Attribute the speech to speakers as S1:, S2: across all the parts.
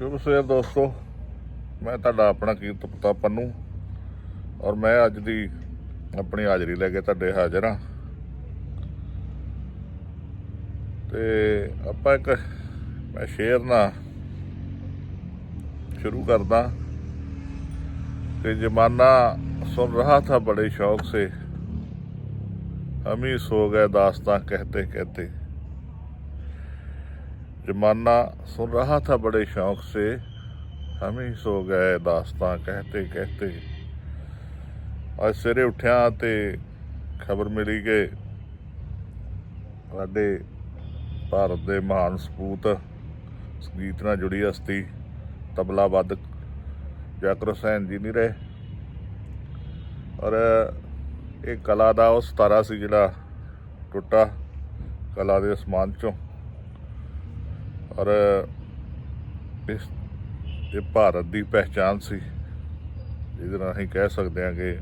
S1: ਸ਼ੁਭ ਸਵੇਰ ਦੋਸਤੋ। ਮੈਂ ਤੁਹਾਡਾ ਆਪਣਾ ਕੀਰਤ ਪਤਾ ਪੰਨੂ ਔਰ ਮੈਂ ਅੱਜ ਦੀ ਆਪਣੀ ਹਾਜ਼ਰੀ ਲੈ ਕੇ ਤੁਹਾਡੇ ਹਾਜ਼ਰ ਹਾਂ। ਤੇ ਆਪਾਂ ਇੱਕ ਮੈਂ ਸ਼ੇਰ ਨਾਲ ਸ਼ੁਰੂ ਕਰਦਾ। ਕਿ ਜਮਾਨਾ ਸੁਣ ਰਹਾ ਥਾ ਬੜੇ ਸ਼ੌਕ ਸੇ। ਹਮੀ ਸੋ ਗਏ ਦਾਸਤਾਂ ਕਹਤੇ ਕਹਤੇ। जमाना सुन रहा था बड़े शौक से हम ही सो गए दास्तां कहते कहते ਅੱਜ ਸਵੇਰੇ ਉੱਠਿਆ ਤੇ ਖਬਰ ਮਿਲੀ ਕਿ ਸਾਡੇ ਭਾਰਤ ਦੇ ਮਹਾਨ ਸਪੂਤ ਸੰਗੀਤ ਨਾਲ ਜੁੜੀ ਹਸਤੀ ਤਬਲਾ ਵਾਦਕ ਜਾਕਰ ਹੁਸੈਨ ਜੀ ਨਹੀਂ ਰਹੇ ਔਰ ਇਹ ਕਲਾ ਦਾ ਉਹ ਸਤਾਰਾ ਸੀ ਜਿਹੜਾ ਟੁੱਟਾ ਕਲਾ ਦੇ ਅਸਮਾਨ ਚੋਂ ਔਰ ਇਸ ਇਹ ਭਾਰਤ ਦੀ ਪਹਿਚਾਨ ਸੀ, ਜਿਹਦੇ ਨਾਲ ਅਸੀਂ ਕਹਿ ਸਕਦੇ ਹਾਂ ਕਿ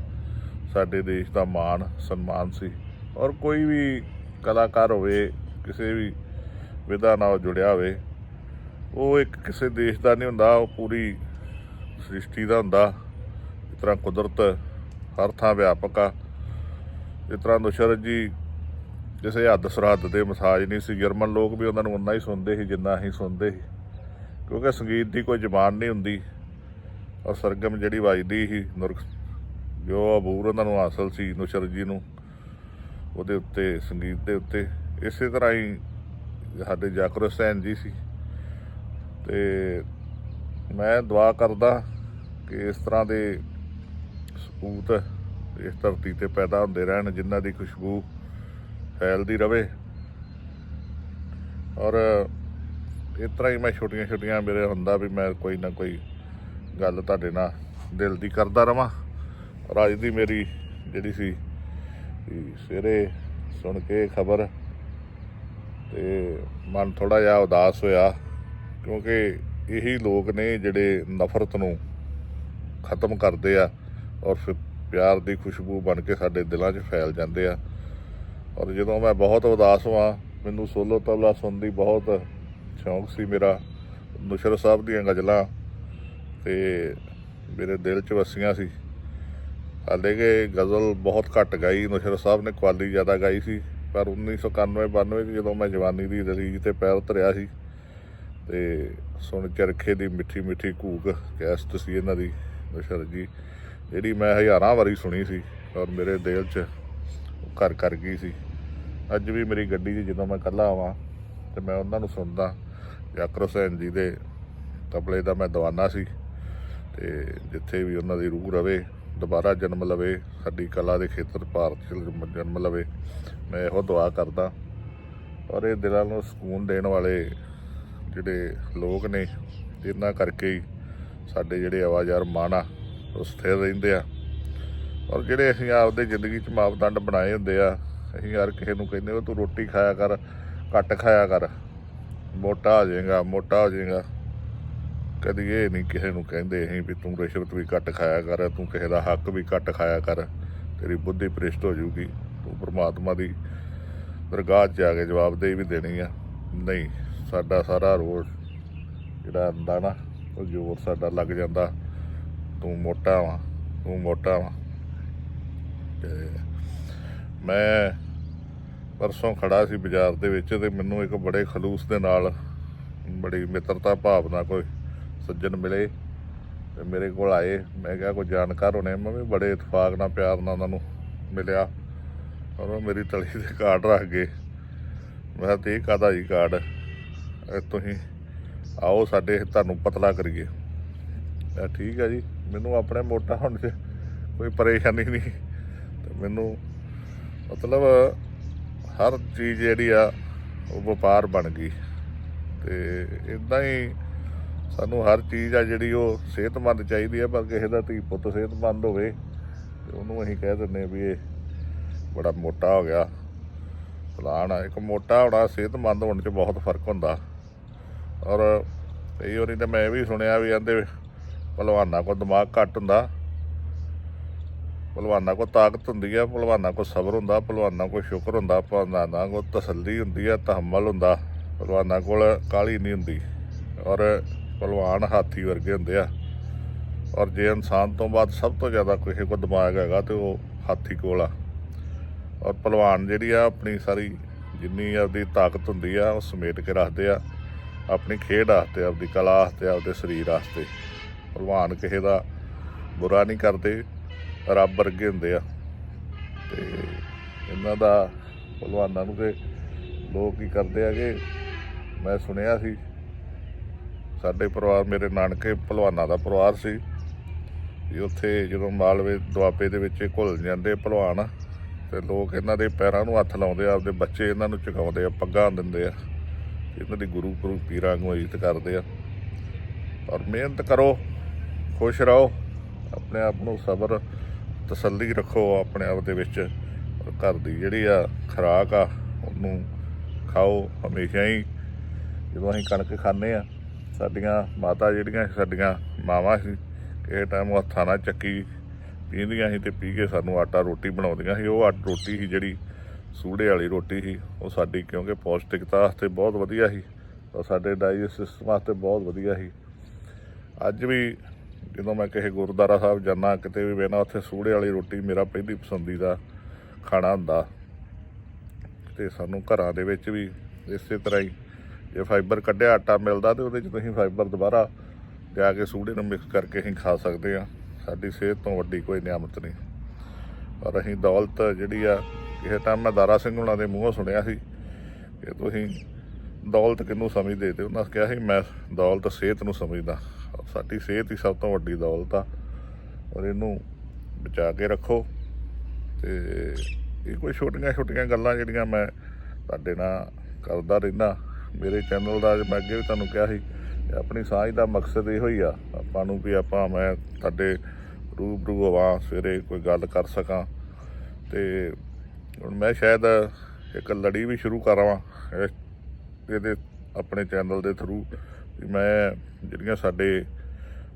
S1: ਸਾਡੇ ਦੇਸ਼ ਦਾ ਮਾਣ, ਸਨਮਾਨ ਸੀ। ਔਰ ਕੋਈ ਵੀ ਕਲਾਕਾਰ ਹੋਵੇ, ਕਿਸੇ ਵੀ ਵਿਧਾ ਨਾਲ ਜੁੜਿਆ ਹੋਵੇ, ਉਹ ਇੱਕ ਕਿਸੇ ਦੇਸ਼ ਦਾ ਨਹੀਂ ਹੁੰਦਾ, ਉਹ ਪੂਰੀ ਸ੍ਰਿਸ਼ਟੀ ਦਾ ਹੁੰਦਾ। ਇਸ ਤਰ੍ਹਾਂ ਕੁਦਰਤ ਹਰ ਥਾਂ ਵਿਆਪਕ ਆ। ਇਸ ਤਰ੍ਹਾਂ ਨੁਸ਼ਰਤ ਜੀ ਕਿਸੇ ਹੱਦ ਸਰਹੱਦ ਦੇ ਮਸਾਜ ਨਹੀਂ ਸੀ, ਜਰਮਨ ਲੋਕ ਵੀ ਉਹਨਾਂ ਨੂੰ ਉਨਾ ਹੀ ਸੁਣਦੇ ਸੀ ਜਿੰਨਾ ਅਸੀਂ ਸੁਣਦੇ ਸੀ। ਕਿਉਂਕਿ ਸੰਗੀਤ ਦੀ ਕੋਈ ਜ਼ਬਾਨ ਨਹੀਂ ਹੁੰਦੀ। ਔਰ ਸਰਗਮ ਜਿਹੜੀ ਵੱਜਦੀ ਸੀ ਨੁਰਕ ਜੋ ਅਬੂਰ ਉਹਨਾਂ ਨੂੰ ਹਾਸਲ ਸੀ, ਨੁਸਰ ਜੀ ਨੂੰ, ਉਹਦੇ ਉੱਤੇ, ਸੰਗੀਤ ਦੇ ਉੱਤੇ, ਇਸੇ ਤਰ੍ਹਾਂ ਹੀ ਸਾਡੇ ਜਾਕਰ ਹੁਸੈਨ ਜੀ ਸੀ। ਤੇ ਮੈਂ ਦੁਆ ਕਰਦਾ ਕਿ ਇਸ ਤਰ੍ਹਾਂ ਦੇ ਸਪੂਤ ਇਸ ਧਰਤੀ ਤੇ ਪੈਦਾ ਹੁੰਦੇ ਰਹਿਣ, ਜਿਨ੍ਹਾਂ ਦੀ ਖੁਸ਼ਬੂ ਫੈਲਦੀ ਰਵੇ। ਔਰ ਇਸ ਤਰ੍ਹਾਂ ਹੀ ਮੈਂ ਛੋਟੀਆਂ ਛੋਟੀਆਂ ਮੇਰੇ ਹੁੰਦਾ ਵੀ ਮੈਂ ਕੋਈ ਨਾ ਕੋਈ ਗੱਲ ਤੁਹਾਡੇ ਨਾਲ ਦਿਲ ਦੀ ਕਰਦਾ ਰਵਾਂ। ਔਰ ਅੱਜ ਦੀ ਮੇਰੀ ਜਿਹੜੀ ਸੀ ਸਵੇਰੇ ਸੁਣ ਕੇ ਖਬਰ ਤੇ ਮਨ ਥੋੜਾ ਜਿਹਾ ਉਦਾਸ ਹੋਇਆ ਕਿਉਂਕਿ ਇਹੀ ਲੋਕ ਨੇ ਜਿਹੜੇ ਨਫ਼ਰਤ ਨੂੰ ਖਤਮ ਕਰਦੇ ਆ ਔਰ ਫਿਰ ਪਿਆਰ ਦੀ ਖੁਸ਼ਬੂ ਬਣ ਕੇ ਸਾਡੇ ਦਿਲਾਂ 'ਚ ਫੈਲ ਜਾਂਦੇ ਆ। ਔਰ ਜਦੋਂ ਮੈਂ ਬਹੁਤ ਉਦਾਸ ਹਾਂ ਮੈਨੂੰ ਸੋਲੋ ਤਬਲਾ ਸੁਣਨ ਦੀ ਬਹੁਤ ਸ਼ੌਂਕ ਸੀ ਮੇਰਾ ਨੁਸ਼ਰ ਸਾਹਿਬ ਦੀਆਂ ਗਜ਼ਲਾਂ, ਤੇ ਮੇਰੇ ਦਿਲ 'ਚ ਵਸੀਆਂ ਸੀ। ਹਾਲੇ ਕਿ ਗਜ਼ਲ ਬਹੁਤ ਘੱਟ ਗਾਈ ਨੁਸ਼ਰ ਸਾਹਿਬ ਨੇ ਕੁਆਲੀ ਜ਼ਿਆਦਾ ਗਾਈ ਸੀ, ਪਰ 1991 92 ਚ ਜਦੋਂ ਮੈਂ ਜਵਾਨੀ ਦੀ ਦਲੀਜ ਤੇ ਪੈਰ ਧਰਿਆ ਸੀ, ਤੇ ਸੁਣ ਚਰਖੇ ਦੀ ਮਿੱਠੀ ਮਿੱਠੀ ਕੂਕ ਕੈਸਟ ਸੀ ਇਹਨਾਂ ਦੀ ਨੁਸ਼ਰ ਜੀ, ਜਿਹੜੀ ਮੈਂ ਹਜ਼ਾਰਾਂ ਵਾਰੀ ਸੁਣੀ ਸੀ, ਔਰ ਮੇਰੇ ਦਿਲ 'ਚ ਘਰ ਕਰ ਗਈ ਸੀ। ਅੱਜ ਵੀ ਮੇਰੀ ਗੱਡੀ 'ਚ ਜਦੋਂ ਮੈਂ ਇਕੱਲਾ ਆਵਾਂ ਤੇ ਮੈਂ ਉਹਨਾਂ ਨੂੰ ਸੁਣਦਾ ਜਾਕਰ ਹੁਸੈਨ ਜੀ ਦੇ ਤਬਲੇ ਦਾ ਮੈਂ ਦੀਵਾਨਾ ਸੀ ਤੇ ਜਿੱਥੇ ਵੀ ਉਹਨਾਂ ਦੀ ਰੂਹ ਰਵੇ, ਦੁਬਾਰਾ ਜਨਮ ਲਵੇ, ਸਾਡੀ ਕਲਾ ਦੇ ਖੇਤਰ ਭਾਰਤ 'ਚ ਜਨਮ- ਜਨਮ ਲਵੇ, ਮੈਂ ਇਹੋ ਦੁਆ ਕਰਦਾ। ਔਰ ਇਹ ਦਿਲਾਂ ਨੂੰ ਸਕੂਨ ਦੇਣ ਵਾਲੇ ਜਿਹੜੇ ਲੋਕ ਨੇ, ਇਹਨਾਂ ਕਰਕੇ ਹੀ ਸਾਡੇ ਜਿਹੜੇ ਆਵਾਜ਼ਾਰ ਮਨ ਆ, ਉਹ ਸਥਿਰ ਰਹਿੰਦੇ ਆ। ਔਰ ਜਿਹੜੇ ਅਸੀਂ ਆਪਦੇ ਜ਼ਿੰਦਗੀ 'ਚ ਮਾਪਦੰਡ ਬਣਾਏ ਹੁੰਦੇ ਆ ਅਸੀਂ ਯਾਰ ਕਿਸੇ ਨੂੰ ਕਹਿੰਦੇ ਉਹ ਤੂੰ ਰੋਟੀ ਖਾਇਆ ਕਰ, ਘੱਟ ਖਾਇਆ ਕਰ। ਮੋਟਾ ਹੋ ਜਾਏਗਾ, ਮੋਟਾ ਹੋ ਜਾਏਗਾ। ਕਦੀ ਇਹ ਨਹੀਂ ਕਿਸੇ ਨੂੰ ਕਹਿੰਦੇ ਅਸੀਂ ਵੀ ਤੂੰ ਰਿਸ਼ਵਤ ਵੀ ਘੱਟ ਖਾਇਆ ਕਰ, ਤੂੰ ਕਿਸੇ ਦਾ ਹੱਕ ਵੀ ਘੱਟ ਖਾਇਆ ਕਰ। ਤੇਰੀ ਬੁੱਧੀ ਪ੍ਰਿਸ਼ਟ ਹੋ ਜਾਊਗੀ। ਤੂੰ ਪ੍ਰਮਾਤਮਾ ਦੀ ਦਰਗਾਹ 'ਚ ਜਾ ਕੇ ਜਵਾਬਦੇਹੀ ਵੀ ਦੇਣੀ ਆ। ਨਹੀਂ, ਸਾਡਾ ਸਾਰਾ ਰੋਜ਼ ਜਿਹੜਾ ਹੁੰਦਾ ਨਾ, ਉਹ ਜ਼ੋਰ ਸਾਡਾ ਲੱਗ ਜਾਂਦਾ। ਤੂੰ ਮੋਟਾ ਵਾਂ, ਤੂੰ ਮੋਟਾ ਵਾਂ। ਤੇ ਮੈਂ ਪਰਸੋਂ ਖੜਾ ਸੀ ਬਾਜ਼ਾਰ ਦੇ ਵਿੱਚ ਤੇ ਮੈਨੂੰ ਇੱਕ ਬੜੇ ਖਲੂਸ ਦੇ ਨਾਲ ਬੜੀ ਮਿੱਤਰਤਾ ਭਾਵਨਾ ਕੋਈ ਸੱਜਣ ਮਿਲੇ ਤੇ ਮੇਰੇ ਕੋਲ ਆਏ। ਮੈਂ ਕਿਹਾ, ਕੋਈ ਜਾਣਕਾਰ ਹੋਣੇ? ਮੈਂ ਵੀ ਬੜੇ ਇਤਫਾਕ ਨਾਲ, ਪਿਆਰ ਨਾਲ ਉਹਨਾਂ ਨੂੰ ਮਿਲਿਆ ਔਰ ਉਹ ਮੇਰੀ ਤਲੀ ਤੇ ਕਾਰਡ ਰੱਖ ਗਏ। ਮੈਂ ਕਿਹਾ, ਤੇ ਇਹ ਕਾਹਦਾ ਜੀ ਕਾਰਡ? ਤੁਸੀਂ ਆਓ ਸਾਡੇ, ਤੁਹਾਨੂੰ ਪਤਲਾ ਕਰੀਏ। ਠੀਕ ਹੈ ਜੀ, ਮੈਨੂੰ ਆਪਣੇ ਮੋਟਾ ਹੋਣ 'ਚ ਕੋਈ ਪਰੇਸ਼ਾਨੀ ਨਹੀਂ। ਤੇ ਮੈਨੂੰ ਮਤਲਬ ਹਰ ਚੀਜ਼ ਜਿਹੜੀ ਆ, ਉਹ ਵਪਾਰ ਬਣ ਗਈ। ਤੇ ਇਦਾਂ ਹੀ ਸਾਨੂੰ ਹਰ ਚੀਜ਼ ਆ ਜਿਹੜੀ ਉਹ ਸਿਹਤਮੰਦ ਚਾਹੀਦੀ ਆ, ਪਰ ਕਿਸੇ ਦਾ ਧੀ ਪੁੱਤ ਸਿਹਤਮੰਦ ਹੋਵੇ, ਤੇ ਉਹਨੂੰ ਅਸੀਂ ਕਹਿ ਦਿੰਦੇ ਵੀ ਇਹ ਬੜਾ ਮੋਟਾ ਹੋ ਗਿਆ। ਫਲਾਣ ਆ ਇੱਕ ਮੋਟਾ ਹੋਣਾ, ਸਿਹਤਮੰਦ ਹੋਣ 'ਚ ਬਹੁਤ ਫ਼ਰਕ ਹੁੰਦਾ। ਔਰ ਕਈ ਵਾਰੀ ਤਾਂ ਮੈਂ ਇਹ ਵੀ ਸੁਣਿਆ ਵੀ ਕਹਿੰਦੇ, ਭਲਵਾਨਾਂ ਕੋਲ ਦਿਮਾਗ ਘੱਟ ਹੁੰਦਾ। ਭਲਵਾਨਾਂ ਕੋਲ ਤਾਕਤ ਹੁੰਦੀ ਆ, ਭਲਵਾਨਾਂ ਕੋਲ ਸਬਰ ਹੁੰਦਾ, ਭਲਵਾਨਾਂ ਕੋਲ ਸ਼ੁਕਰ ਹੁੰਦਾ, ਭਲਵਾਨਾਂ ਕੋਲ ਤਸੱਲੀ ਹੁੰਦੀ ਆ, ਤਹਮਲ ਹੁੰਦਾ, ਭਲਵਾਨਾਂ ਕੋਲ ਕਾਲੀ ਨਹੀਂ ਹੁੰਦੀ। ਔਰ ਪਹਿਲਵਾਨ ਹਾਥੀ ਵਰਗੇ ਹੁੰਦੇ ਆ। ਔਰ ਜੇ ਇਨਸਾਨ ਤੋਂ ਬਾਅਦ ਸਭ ਤੋਂ ਜ਼ਿਆਦਾ ਕਿਸੇ ਕੋਲ ਦਿਮਾਗ ਹੈਗਾ ਤੇ ਉਹ ਹਾਥੀ ਕੋਲ ਆ। ਔਰ ਪਹਿਲਵਾਨ ਜਿਹੜੀ ਆ, ਆਪਣੀ ਸਾਰੀ ਜਿੰਨੀ ਆਪਦੀ ਤਾਕਤ ਹੁੰਦੀ ਆ, ਉਹ ਸਮੇਟ ਕੇ ਰੱਖਦੇ ਆ। ਆਪਣੀ ਖੇਡ ਵਾਸਤੇ, ਆਪਦੀ ਕਲਾ ਵਾਸਤੇ, ਆਪਦੇ ਸਰੀਰ ਵਾਸਤੇ। ਪਹਿਲਵਾਨ ਕਿਸੇ ਦਾ ਬੁਰਾ ਨਹੀਂ ਕਰਦੇ। ਰੱਬ ਵਰਗੇ ਹੁੰਦੇ ਆ। ਤੇ ਇਹਨਾਂ ਦਾ ਭਲਵਾਨਾਂ ਨੂੰ ਤੇ ਲੋਕ ਕੀ ਕਰਦੇ ਆ ਕਿ ਮੈਂ ਸੁਣਿਆ ਸੀ, ਸਾਡੇ ਪਰਿਵਾਰ, ਮੇਰੇ ਨਾਨਕੇ ਭਲਵਾਨਾਂ ਦਾ ਪਰਿਵਾਰ ਸੀ। ਵੀ ਉੱਥੇ ਜਦੋਂ ਮਾਲਵੇ, ਦੁਆਬੇ ਦੇ ਵਿੱਚ ਇਹ ਘੁਲ ਜਾਂਦੇ ਭਲਵਾਨ, ਤੇ ਲੋਕ ਇਹਨਾਂ ਦੇ ਪੈਰਾਂ ਨੂੰ ਹੱਥ ਲਾਉਂਦੇ ਆ, ਆਪਦੇ ਬੱਚੇ ਇਹਨਾਂ ਨੂੰ ਚੁਕਾਉਂਦੇ ਆ, ਪੱਗਾਂ ਦਿੰਦੇ ਆ ਇਹਨਾਂ ਦੀ ਗੁਰੂ ਗੁਰੂ ਪੀਰਾਂ ਨੂੰ ਇੱਜ਼ਤ ਕਰਦੇ ਆ। ਔਰ ਮਿਹਨਤ ਕਰੋ, ਖੁਸ਼ ਰਹੋ, ਆਪਣੇ ਆਪ ਨੂੰ ਸਬਰ ਤਸੱਲੀ ਰੱਖੋ ਆਪਣੇ ਆਪ ਦੇ ਵਿੱਚ। ਘਰ ਦੀ ਜਿਹੜੀ ਆ ਖੁਰਾਕ ਆ, ਉਹਨੂੰ ਖਾਓ। ਹਮੇਸ਼ਾ ਹੀ ਜਦੋਂ ਅਸੀਂ ਕਣਕ ਖਾਂਦੇ ਆ, ਸਾਡੀਆਂ ਮਾਤਾ ਜਿਹੜੀਆਂ ਸਾਡੀਆਂ ਮਾਵਾਂ ਸੀ, ਕਿਸੇ ਟਾਈਮ ਹੱਥਾਂ ਨਾਲ ਚੱਕੀ ਪੀਂਦੀਆਂ ਸੀ ਤੇ ਪੀ ਕੇ ਸਾਨੂੰ ਆਟਾ ਰੋਟੀ ਬਣਾਉਂਦੀਆਂ ਸੀ। ਉਹ ਆਟ, ਰੋਟੀ ਸੀ ਜਿਹੜੀ ਸੂੜੇ ਵਾਲੀ ਰੋਟੀ ਸੀ, ਉਹ ਸਾਡੀ ਕਿਉਂਕਿ ਪੌਸ਼ਟਿਕਤਾ ਵਾਸਤੇ ਬਹੁਤ ਵਧੀਆ ਸੀ। ਔਰ ਸਾਡੇ ਡਾਈਜੈਸਟ ਸਿਸਟਮ ਵਾਸਤੇ ਬਹੁਤ ਵਧੀਆ ਸੀ। ਅੱਜ ਵੀ ਜਦੋਂ ਮੈਂ ਕਿਸੇ ਗੁਰਦੁਆਰਾ ਸਾਹਿਬ ਜਾਂਦਾ, ਕਿਤੇ ਵੀ ਵੇਨਾ ਉੱਥੇ ਸੂੜੇ ਵਾਲੀ ਰੋਟੀ ਮੇਰਾ ਪਹਿਲੀ ਪਸੰਦੀਦਾ ਖਾਣਾ ਹੁੰਦਾ। ਤੇ ਸਾਨੂੰ ਘਰਾਂ ਦੇ ਵਿੱਚ ਵੀ ਇਸੇ ਤਰ੍ਹਾਂ ਹੀ, ਜੇ ਫਾਈਬਰ ਕੱਢਿਆ, ਆਟਾ ਮਿਲਦਾ ਤੇ ਉਹਦੇ 'ਚ ਤੁਸੀਂ ਫਾਈਬਰ ਦੁਬਾਰਾ ਜਾ ਕੇ ਸੂੜੇ ਨੂੰ ਮਿਕਸ ਕਰਕੇ ਅਸੀਂ ਖਾ ਸਕਦੇ ਆ ਸਾਡੀ ਸਿਹਤ ਤੋਂ ਵੱਡੀ ਕੋਈ ਨਿਆਮਤ ਨਹੀਂ। ਪਰ ਅਸੀਂ ਦੌਲਤ ਜਿਹੜੀ ਆ, ਕਿਸੇ ਟਾਈਮ ਮੈਂ ਦਾਰਾ ਸਿੰਘ ਹੁਣਾਂ ਦੇ ਮੂੰਹੋਂ ਸੁਣਿਆ ਸੀ ਕਿ ਤੁਸੀਂ ਦੌਲਤ ਕਿਹਨੂੰ ਸਮਝਦੇ? ਤੇ ਉਹਨਾਂ ਕਿਹਾ ਸੀ, ਮੈਂ ਦੌਲਤ ਸਿਹਤ ਨੂੰ ਸਮਝਦਾ। ਸਾਡੀ ਸਿਹਤ ਹੀ ਸਭ ਤੋਂ ਵੱਡੀ ਦੌਲਤ ਆ। ਔਰ ਇਹਨੂੰ ਬਚਾ ਕੇ ਰੱਖੋ। ਤੇ ਇਹ ਕੋਈ ਛੋਟੀਆਂ ਛੋਟੀਆਂ ਗੱਲਾਂ ਜਿਹੜੀਆਂ ਮੈਂ ਤੁਹਾਡੇ ਨਾਲ ਕਰਦਾ ਰਹਿੰਦਾ ਮੇਰੇ ਚੈਨਲ ਦਾ ਮੈਂ ਅੱਗੇ ਵੀ ਤੁਹਾਨੂੰ ਕਿਹਾ ਸੀ ਕਿ ਆਪਣੀ ਸਾਂਝ ਦਾ ਮਕਸਦ ਇਹੋ ਹੀ ਆ। ਆਪਾਂ ਨੂੰ ਵੀ ਆਪਾਂ ਮੈਂ ਤੁਹਾਡੇ ਰੂਬਰੂ ਹੋਵਾਂ, ਸਵੇਰੇ ਕੋਈ ਗੱਲ ਕਰ ਸਕਾਂ। ਤੇ ਹੁਣ ਮੈਂ ਸ਼ਾਇਦ ਇੱਕ ਲੜੀ ਵੀ ਸ਼ੁਰੂ ਕਰਾਂ। ਇਹਦੇ ਆਪਣੇ ਚੈਨਲ ਦੇ ਥਰੂ ਵੀ ਮੈਂ ਜਿਹੜੀਆਂ ਸਾਡੇ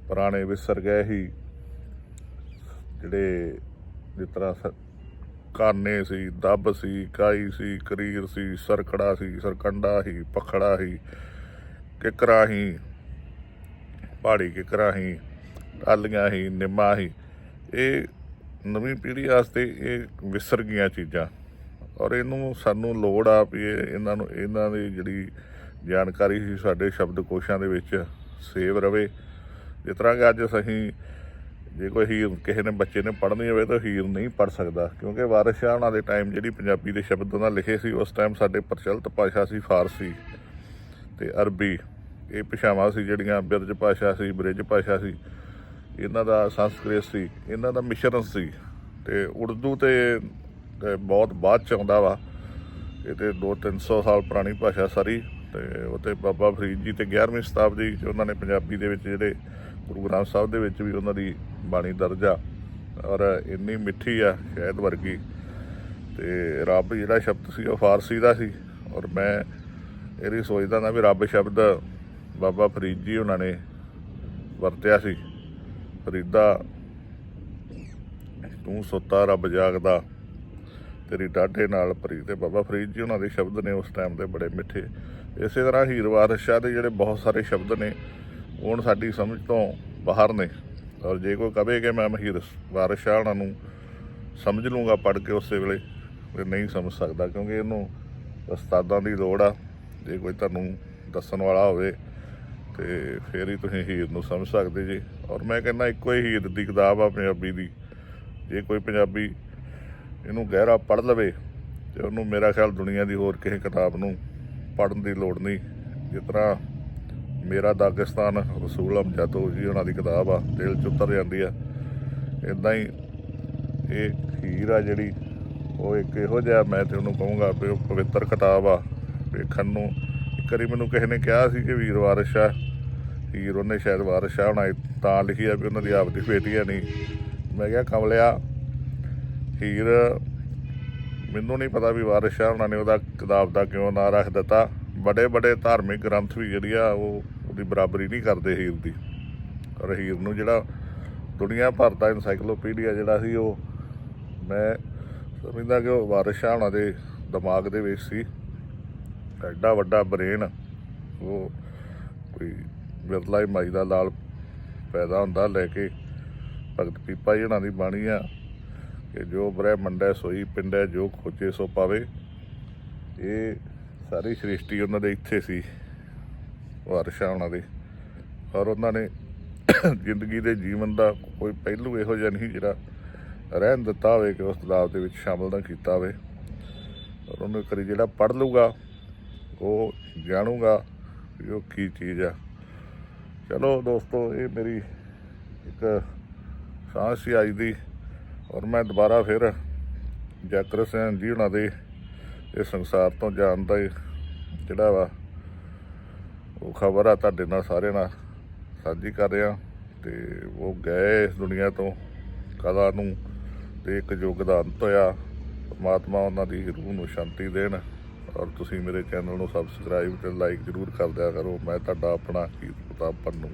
S1: ਪੁਰਾਣੇ ਵਿਸਰ ਗਏ ਸੀ, ਜਿਹੜੇ ਜਿਸ ਤਰ੍ਹਾਂ ਸ- ਕਾਨੇ ਸੀ, ਦੱਬ ਸੀ, ਕਾਈ ਸੀ, ਕਰੀਰ ਸੀ ਸਰਕੜਾ ਸੀ, ਸਰਕੰਡਾ ਸੀ, ਪਖੜਾ ਸੀ, ਕਿਕਰਾ ਸੀ, ਪਹਾੜੀ ਕਿਕਰਾ ਸੀ, ਟਾਲੀਆਂ ਸੀ, ਨਿੰਮਾ ਸੀ। ਇਹ ਨਵੀਂ ਪੀੜ੍ਹੀ ਵਾਸਤੇ ਇਹ ਵਿਸਰ ਗਈਆਂ ਚੀਜ਼ਾਂ। ਔਰ ਇਹਨੂੰ ਸਾਨੂੰ ਲੋੜ ਆ ਵੀ ਇਹਨਾਂ ਨੂੰ, ਇਹਨਾਂ ਦੀ ਜਿਹੜੀ ਜਾਣਕਾਰੀ ਸੀ ਸਾਡੇ ਸ਼ਬਦਕੋਸ਼ਾਂ ਦੇ ਵਿੱਚ ਸੇਵ ਰਵੇ। ਜਿਸ ਤਰ੍ਹਾਂ ਕਿ ਅੱਜ ਅਸੀਂ ਜੇ ਕੋਈ ਹੀਰ ਕਿਸੇ ਨੇ ਬੱਚੇ ਨੇ ਪੜ੍ਹਨੀ ਹੋਵੇ ਤਾਂ ਹੀਰ ਨਹੀਂ ਪੜ੍ਹ ਸਕਦਾ, ਕਿਉਂਕਿ ਵਾਰਿਸ ਸ਼ਾਹ ਉਹਨਾਂ ਦੇ ਟਾਈਮ ਜਿਹੜੀ ਪੰਜਾਬੀ ਦੇ ਸ਼ਬਦ ਉਹਨਾਂ ਲਿਖੇ ਸੀ, ਉਸ ਟਾਈਮ ਸਾਡੇ ਪ੍ਰਚਲਿਤ ਭਾਸ਼ਾ ਸੀ ਫਾਰਸੀ ਤੇ ਅਰਬੀ। ਇਹ ਭਾਸ਼ਾਵਾਂ ਸੀ ਜਿਹੜੀਆਂ ਬਿਰਜ ਭਾਸ਼ਾ ਸੀ, ਬ੍ਰਿਜ ਭਾਸ਼ਾ ਸੀ, ਇਹਨਾਂ ਦਾ ਸੰਸਕ੍ਰਿਤ ਸੀ, ਇਹਨਾਂ ਦਾ ਮਿਸ਼ਰਨ ਸੀ ਤੇ ਉਰਦੂ ਤੇ ਤੇ ਬਹੁਤ ਬਾਅਦ ਚ ਆਉਂਦਾ ਵਾ। ਇਹ ਤੇ 2-300 ਸਾਲ ਪੁਰਾਣੀ ਭਾਸ਼ਾ ਸਾਰੀ। ਤੇ ਉਹ ਬਾਬਾ ਫਰੀਦ ਜੀ ਤੇ 11ਵੀਂ ਸ਼ਤਾਬਦੀ ਚ ਉਹਨਾਂ ਨੇ ਪੰਜਾਬੀ ਦੇ ਵਿੱਚ ਜਿਹੜੇ ਗੁਰੂ ਗ੍ਰੰਥ ਸਾਹਿਬ ਦੇ ਵਿੱਚ ਵੀ ਉਹਨਾਂ ਦੀ ਬਾਣੀ ਦਰਜ ਆ। ਔਰ ਇੰਨੀ ਮਿੱਠੀ ਆ ਸ਼ਾਇਦ ਵਰਗੀ। ਤੇ ਰੱਬ ਜਿਹੜਾ ਸ਼ਬਦ ਸੀ, ਉਹ ਫਾਰਸੀ ਦਾ ਸੀ। ਔਰ ਮੈਂ ਇਹਦੀ ਸੋਚਦਾ ਨਾ ਵੀ ਰੱਬ ਸ਼ਬਦ ਬਾਬਾ ਫਰੀਦ ਜੀ ਉਹਨਾਂ ਨੇ ਵਰਤਿਆ ਸੀ। ਫਰੀਦਾ, ਤੂੰ ਸੁੱਤਾ ਰੱਬ ਜਾਗਦਾ। ਤੇਰੀ ਡਾਢੇ ਨਾਲ ਭਰੀ ਤੇ ਬਾਬਾ ਫਰੀਦ ਜੀ ਉਹਨਾਂ ਦੇ ਸ਼ਬਦ ਨੇ ਉਸ ਟਾਈਮ ਦੇ ਬੜੇ ਮਿੱਠੇ। ਇਸੇ ਤਰ੍ਹਾਂ ਹੀਰ ਵਾਰਿਸ ਸ਼ਾਹ ਦੇ ਜਿਹੜੇ ਬਹੁਤ ਸਾਰੇ ਸ਼ਬਦ ਨੇ, ਉਹ ਹੁਣ ਸਾਡੀ ਸਮਝ ਤੋਂ ਬਾਹਰ ਨੇ। ਔਰ ਜੇ ਕੋਈ ਕਵੇ ਕਿ ਮੈਂ ਹੀਰ ਵਾਰਿਸ ਸ਼ਾਹ ਉਹਨਾਂ ਨੂੰ ਸਮਝ ਲੂੰਗਾ ਪੜ੍ਹ ਕੇ ਉਸੇ ਵੇਲੇ ਤੇ ਨਹੀਂ ਸਮਝ ਸਕਦਾ, ਕਿਉਂਕਿ ਇਹਨੂੰ ਉਸਤਾਦਾਂ ਦੀ ਲੋੜ ਆ। ਜੇ ਕੋਈ ਤੁਹਾਨੂੰ ਦੱਸਣ ਵਾਲਾ ਹੋਵੇ, ਤੇ ਫਿਰ ਹੀ ਤੁਸੀਂ ਹੀਰ ਨੂੰ ਸਮਝ ਸਕਦੇ ਜੀ। ਔਰ ਮੈਂ ਕਹਿੰਦਾ, ਇੱਕੋ ਹੀ ਹੀਰ ਦੀ ਕਿਤਾਬ ਆ ਪੰਜਾਬੀ ਦੀ। ਜੇ ਕੋਈ ਪੰਜਾਬੀ ਇਹਨੂੰ ਗਹਿਰਾ ਪੜ੍ਹ ਲਵੇ ਤੇ ਉਹਨੂੰ ਮੇਰਾ ਖਿਆਲ ਦੁਨੀਆ ਦੀ ਹੋਰ ਕਿਸੇ ਕਿਤਾਬ ਨੂੰ ਪੜ੍ਹਨ ਦੀ ਲੋੜ ਨਹੀਂ। ਜਿਸ ਤਰ੍ਹਾਂ ਮੇਰਾ ਦਾਗਿਸਤਾਨ ਰਸੂਲ ਅਮਜਦੋ ਜੀ ਉਹਨਾਂ ਦੀ ਕਿਤਾਬ ਆ, ਦਿਲ ਚ ਉਤਰ ਜਾਂਦੀ ਆ। ਇਦਾਂ ਹੀ ਇਹ ਹੀਰ ਆ ਜਿਹੜੀ, ਉਹ ਇੱਕ ਇਹੋ ਜਿਹਾ ਮੈਂ ਤੇ ਉਹਨੂੰ ਕਹੂੰਗਾ ਵੀ ਉਹ ਪਵਿੱਤਰ ਕਿਤਾਬ ਆ। ਵੇਖਣ ਨੂੰ ਇੱਕ ਵਾਰੀ ਮੈਨੂੰ ਕਿਸੇ ਨੇ ਕਿਹਾ ਸੀ ਕਿ ਵੀਰ ਵਾਰਿਸ ਹੀਰ ਉਹਨੇ ਸ਼ਾਇਦ ਵਾਰਿਸ ਸ਼ਾਹ ਹੋਣਾ ਤਾਂ ਲਿਖੀ ਆ ਵੀ ਉਹਨਾਂ ਦੀ ਆਪਦੀ ਬੇਟੀ ਆ, ਨਹੀਂ। ਮੈਂ ਕਿਹਾ ਕਮਲਿਆ ਹੀਰ ਮੈਨੂੰ ਨਹੀਂ ਪਤਾ ਵੀ ਵਾਰਿਸ ਸ਼ਾਹ ਉਹਨਾਂ ਨੇ ਉਹਦਾ ਕਿਤਾਬ ਦਾ ਕਿਉਂ ਨਾਂ ਰੱਖ ਦਿੱਤਾ। ਬੜੇ ਬੜੇ ਧਾਰਮਿਕ ਗ੍ਰੰਥ ਵੀ ਜਿਹੜੀ ਆ ਉਹ ਉਹਦੀ ਬਰਾਬਰੀ ਨਹੀਂ ਕਰਦੇ ਹੀਰ ਦੀ। ਔਰ ਹੀਰ ਨੂੰ ਜਿਹੜਾ ਦੁਨੀਆ ਭਰ ਦਾ ਐਨਸਾਈਕਲੋਪੀਡੀਆ ਜਿਹੜਾ ਸੀ ਉਹ ਮੈਂ ਸਮਝਦਾ ਕਿ ਉਹ ਵਾਰਿਸ ਸ਼ਾਹ ਉਹਨਾਂ ਦੇ ਦਿਮਾਗ ਦੇ ਵਿੱਚ ਸੀ। ਐਡਾ ਵੱਡਾ ਬ੍ਰੇਨ ਉਹ ਕੋਈ ਬਿਰਲਾ ਹੀ ਮਾਈ ਦਾ ਲਾਲ ਪੈਦਾ ਹੁੰਦਾ, ਲੈ ਕੇ ਭਗਤ ਪੀਪਾ ਜੀ ਉਹਨਾਂ ਦੀ ਬਾਣੀ ਆ। ਕਿ ਜੋ ਬ੍ਰਹਮੰਡ ਹੈ, ਸੋਈ ਪਿੰਡ ਹੈ, ਜੋ ਖੋਜੇ ਸੋ ਪਾਵੇ। ਇਹ ਸਾਰੀ ਸ੍ਰਿਸ਼ਟੀ ਉਹਨਾਂ ਦੇ ਇੱਥੇ ਸੀ, ਵਾਰਸ਼ਾ ਉਹਨਾਂ ਦੇ। ਔਰ ਉਹਨਾਂ ਨੇ ਜ਼ਿੰਦਗੀ ਦੇ ਜੀਵਨ ਦਾ ਕੋਈ ਪਹਿਲੂ ਇਹੋ ਜਿਹਾ ਨਹੀਂ ਜਿਹੜਾ ਰਹਿਣ ਦਿੱਤਾ ਹੋਵੇ ਕਿ ਉਸ ਤਲਾਬ ਦੇ ਵਿੱਚ ਸ਼ਾਮਲ ਨਾ ਕੀਤਾ ਹੋਵੇ। ਔਰ ਉਹਨੂੰ ਕਰੀ ਜਿਹੜਾ ਪੜ ਲੂਗਾ ਉਹ ਜਾਣੂਗਾ ਵੀ ਉਹ ਕੀ ਚੀਜ਼ ਆ। ਚਲੋ ਦੋਸਤੋ, ਇਹ ਮੇਰੀ ਇੱਕ ਸਾਂਝ ਸੀ ਅੱਜ ਦੀ। ਔਰ ਮੈਂ ਦੁਬਾਰਾ ਫਿਰ ਜੈਕਰ ਸਿੰਘ ਜੀ ਉਹਨਾਂ ਦੇ ਇਹ ਸੰਸਾਰ ਤੋਂ ਜਾਣ ਦਾ ਜਿਹੜਾ ਵਾ, ਉਹ ਖਬਰ ਆ ਤੁਹਾਡੇ ਨਾਲ ਸਾਰਿਆਂ ਨਾਲ ਸਾਂਝੀ ਕਰ ਰਿਹਾ। ਤੇ ਉਹ ਗਏ ਇਸ ਦੁਨੀਆ ਤੋਂ ਕਲਾ ਨੂੰ ਤੇ ਇੱਕ ਯੁੱਗ ਦਾ ਅੰਤ ਹੋਇਆ ਪਰਮਾਤਮਾ ਉਹਨਾਂ ਦੀ ਰੂਹ ਨੂੰ ਸ਼ਾਂਤੀ ਦੇਣ। ਔਰ ਤੁਸੀਂ ਮੇਰੇ ਚੈਨਲ ਨੂੰ ਸਬਸਕ੍ਰਾਈਬ ਤੇ ਲਾਈਕ ਜ਼ਰੂਰ ਕਰ ਦਿਆ ਕਰੋ। ਮੈਂ ਤੁਹਾਡਾ ਆਪਣਾ ਕੀਰਤ ਪ੍ਰਤਾਪ ਪੰਨੂ